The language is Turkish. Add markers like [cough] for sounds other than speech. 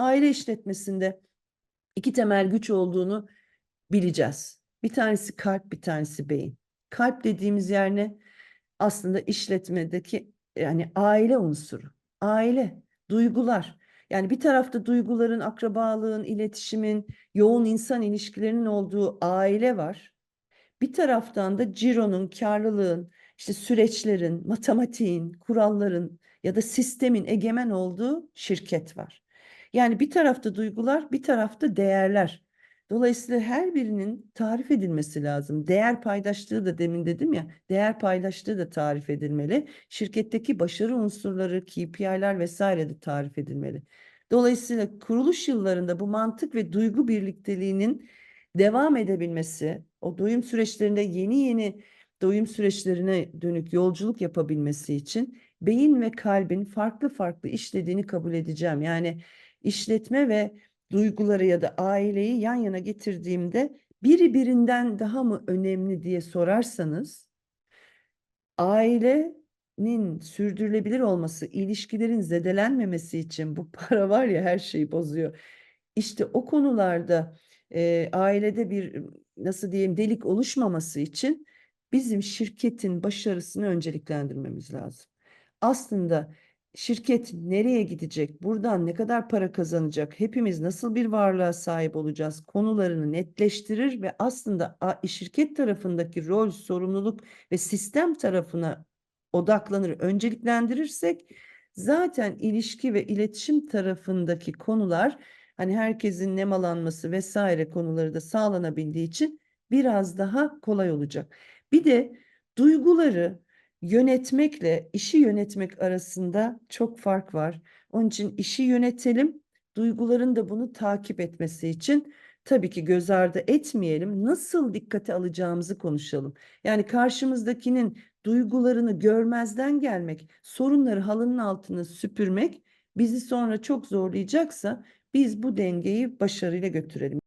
aile işletmesinde iki temel güç olduğunu bileceğiz. Bir tanesi kalp, bir tanesi beyin. Kalp dediğimiz yer ne? Aslında işletmedeki yani aile unsuru. Aile, duygular. Yani bir tarafta duyguların, akrabalığın, iletişimin, yoğun insan ilişkilerinin olduğu aile var. Bir taraftan da cironun, karlılığın, işte süreçlerin, matematiğin, kuralların ya da sistemin egemen olduğu şirket var. Yani bir tarafta duygular, bir tarafta değerler. Dolayısıyla her birinin tarif edilmesi lazım. Değer paydaşlığı da demin dedim ya, değer paydaşlığı da tarif edilmeli. Şirketteki başarı unsurları, KPI'ler vesaire de tarif edilmeli. Dolayısıyla kuruluş yıllarında bu mantık ve duygu birlikteliğinin devam edebilmesi, o doyum süreçlerinde yeni yeni doyum süreçlerine dönük yolculuk yapabilmesi için beyin ve kalbin farklı farklı işlediğini kabul edeceğim. Yani işletme ve duyguları ya da aileyi yan yana getirdiğimde biri birinden daha mı önemli diye sorarsanız ailenin sürdürülebilir olması, ilişkilerin zedelenmemesi için bu [laughs] para var ya her şeyi bozuyor. İşte o konularda e, ailede bir nasıl diyeyim delik oluşmaması için bizim şirketin başarısını önceliklendirmemiz lazım. Aslında şirket nereye gidecek, buradan ne kadar para kazanacak, hepimiz nasıl bir varlığa sahip olacağız? Konularını netleştirir ve aslında şirket tarafındaki rol, sorumluluk ve sistem tarafına odaklanır, önceliklendirirsek zaten ilişki ve iletişim tarafındaki konular hani herkesin nemalanması vesaire konuları da sağlanabildiği için biraz daha kolay olacak. Bir de duyguları yönetmekle işi yönetmek arasında çok fark var. Onun için işi yönetelim, duyguların da bunu takip etmesi için tabii ki göz ardı etmeyelim. Nasıl dikkate alacağımızı konuşalım. Yani karşımızdakinin duygularını görmezden gelmek, sorunları halının altına süpürmek bizi sonra çok zorlayacaksa biz bu dengeyi başarıyla götürelim.